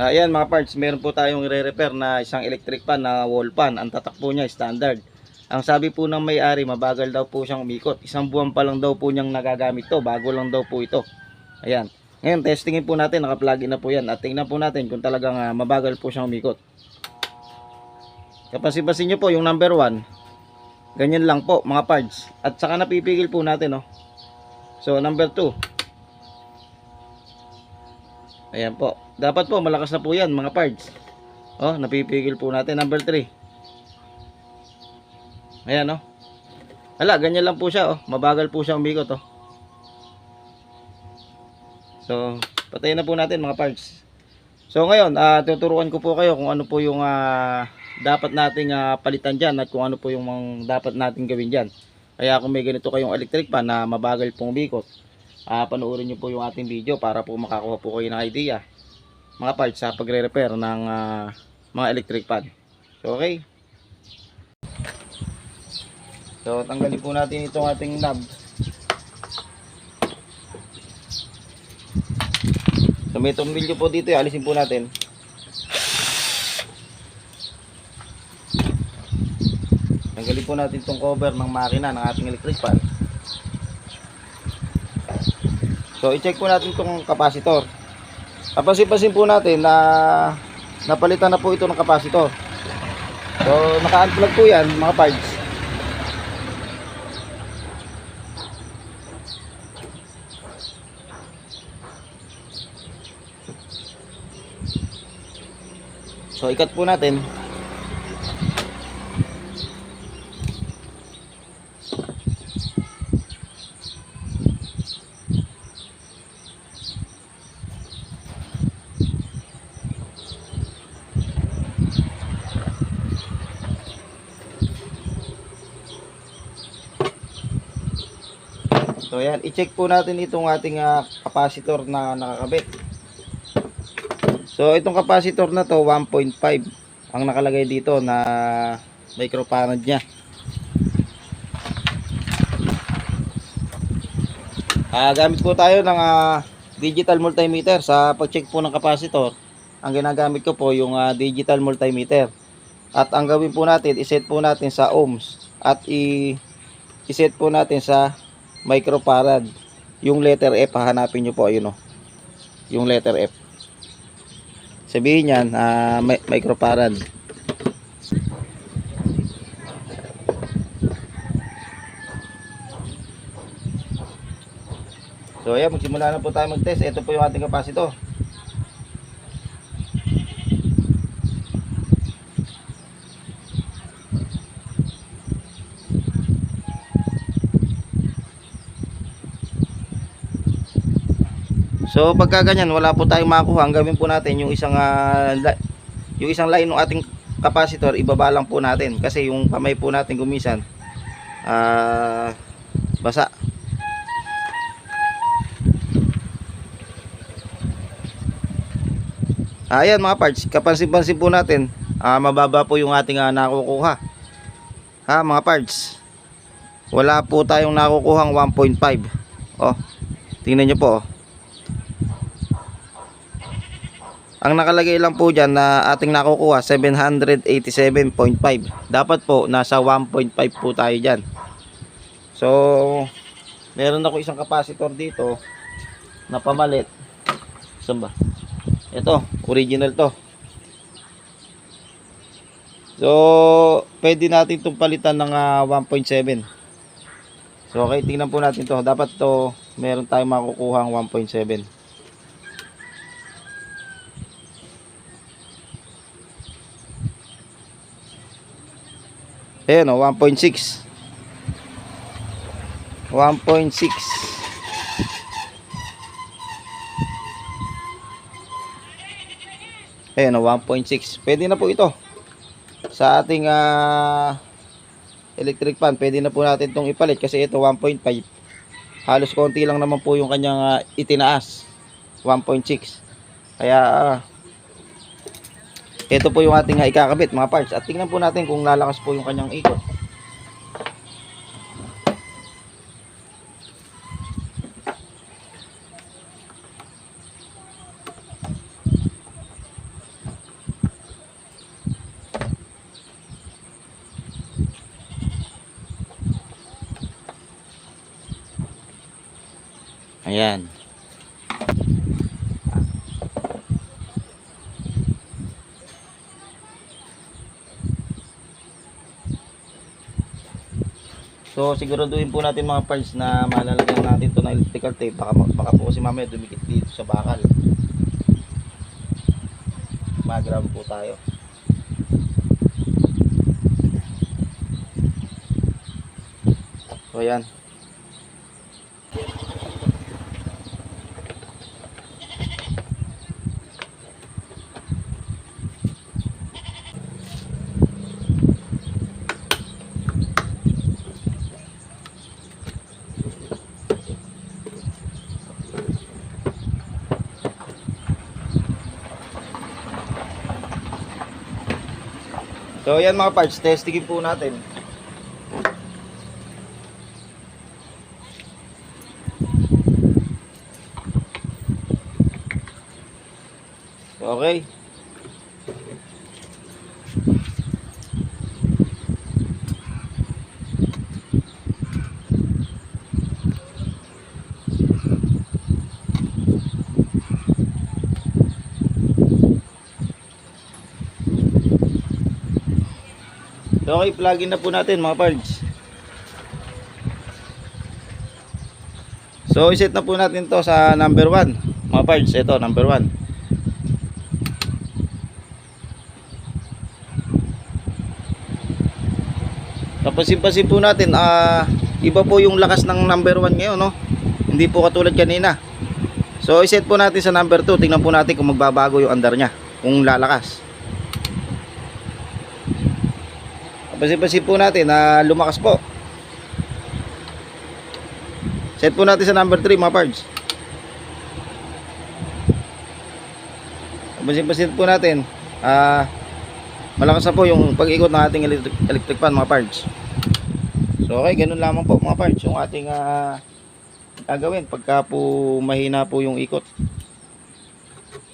Ayan mga parts, meron po tayong i-repair na isang electric fan na wall fan. Ang tatak po niya standard. Ang sabi po ng may-ari, mabagal daw po siyang umikot. Isang buwan pa lang daw po niyang nagagamit to. Bago lang daw po ito. Ayan. Ngayon, testingin po natin. Naka-plug in na po yan. At tingnan po natin kung talagang ah, mabagal po siyang umikot. Kapasipasin nyo po yung number 1. Ganyan lang po mga parts. At saka napipigil po natin. Oh. So, number 2. Ayan po. Dapat po malakas na po yan mga parts. Oh, napipigil po natin. Number 3. Ayan oh. Hala, ganyan lang po siya oh. Mabagal po siya umikot oh. So, patayin na po natin mga parts. So ngayon, ah tuturuan ko po kayo kung ano po yung ah, dapat nating ah, palitan diyan at kung ano po yung mga dapat nating gawin diyan. Kaya kung may ganito kayong electric fan na mabagal pong umikot, ah panoorin niyo po yung ating video para po makakuha po kayo ng idea mga parts sa pagre-repair ng ah, mga electric fan. So, okay. So, tanggalin po natin itong ating knob. So, may tumbilyo po dito, alisin po natin. Tanggalin po natin itong cover ng makina ng ating electric fan. So, i-check po natin itong capacitor. Kapansin-pansin po natin na napalitan na po ito ng capacitor. So, naka-unplug po yan, mga parts. So, ikat po natin. So, ayan. I-check po natin itong ating ah, capacitor na nakakabit. So, itong capacitor na to 1.5 ang nakalagay dito na microfarad niya. Ah, gamit po tayo ng ah, digital multimeter sa pag-check po ng capacitor. Ang ginagamit ko po yung ah, digital multimeter. At ang gawin po natin, iset po natin sa ohms at iset po natin sa microfarad. Yung letter F, hahanapin nyo po, ayun o. Yung letter F. Sabihin yan, ah, mi- microfarad. So ayan, magsimula na po tayo mag-test. Ito po yung ating capacitor. So pagka ganyan, wala po tayong makuha. Ang gawin po natin yung isang ah, li- yung isang line ng ating capacitor, ibaba lang po natin kasi yung kamay po natin gumisan ah basa. Ayan mga parts, kapansin-pansin po natin, ah, mababa po yung ating ah, nakukuha. Ha mga parts. Wala po tayong nakukuhang 1.5. Oh. Tingnan niyo po. Oh. Ang nakalagay lang po dyan na ating nakukuha 787.5 Dapat po nasa 1.5 po tayo dyan. So Meron ako isang capacitor dito Na pamalit. Saan ba? Ito, original to. So Pwede natin itong palitan ng ah, 1.7 So okay, tingnan po natin to. Dapat to meron tayong makukuha 1.7 Ayan o, 1.6. 1.6. Ayan o, 1.6. Pwede na po ito. Sa ating ah, electric fan, pwede na po natin itong ipalit kasi ito 1.5. Halos konti lang naman po yung kanyang ah, itinaas. 1.6. Kaya ah, ito po yung ating ikakabit mga parts at tingnan po natin kung lalakas po yung kanyang ikot Ayan. So siguraduhin po natin mga parts na malalagyan natin to ng electrical tape baka, baka po kasi mamaya dumikit dito sa bakal. Magrab po tayo. So ayan. So ayan mga parts, testingin po natin. Okay. Okay, plugin na po natin mga parts. So, iset na po natin to sa number 1. Mga parts, ito, number 1. Kapasin-pasin po natin, ah, iba po yung lakas ng number 1 ngayon, no? Hindi po katulad kanina. So, iset po natin sa number 2. Tingnan po natin kung magbabago yung andar niya. Kung lalakas. Pasin-pasin po natin na lumakas po. Set po natin sa number 3 mga parts. Pasin-pasin po natin. Ah, malakas na po yung pag-ikot ng ating electric, electric fan mga parts. So okay, ganun lamang po mga parts yung ating ah, gagawin pagka po mahina po yung ikot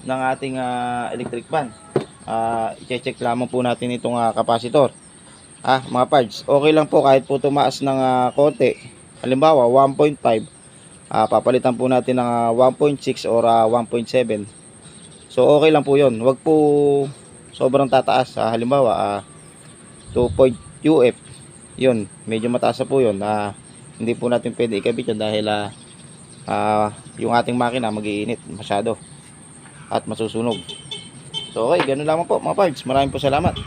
ng ating ah, electric fan. Ah, i-check lamang po natin itong ah, capacitor. Ah, mga parts, okay lang po kahit po tumaas ng ah, konti. Halimbawa, 1.5. Ah, papalitan po natin ng ah, 1.6 or ah, 1.7. So, okay lang po 'yon. Huwag po sobrang tataas. Ah, halimbawa, ah, 2.0 UF. 'Yun, medyo mataas po 'yon. Ah, hindi po natin pwede ikabit 'yun dahil ah, ah, yung ating makina magiinit masyado at masusunog. So, okay, ganun lamang po mga parts. Maraming po salamat.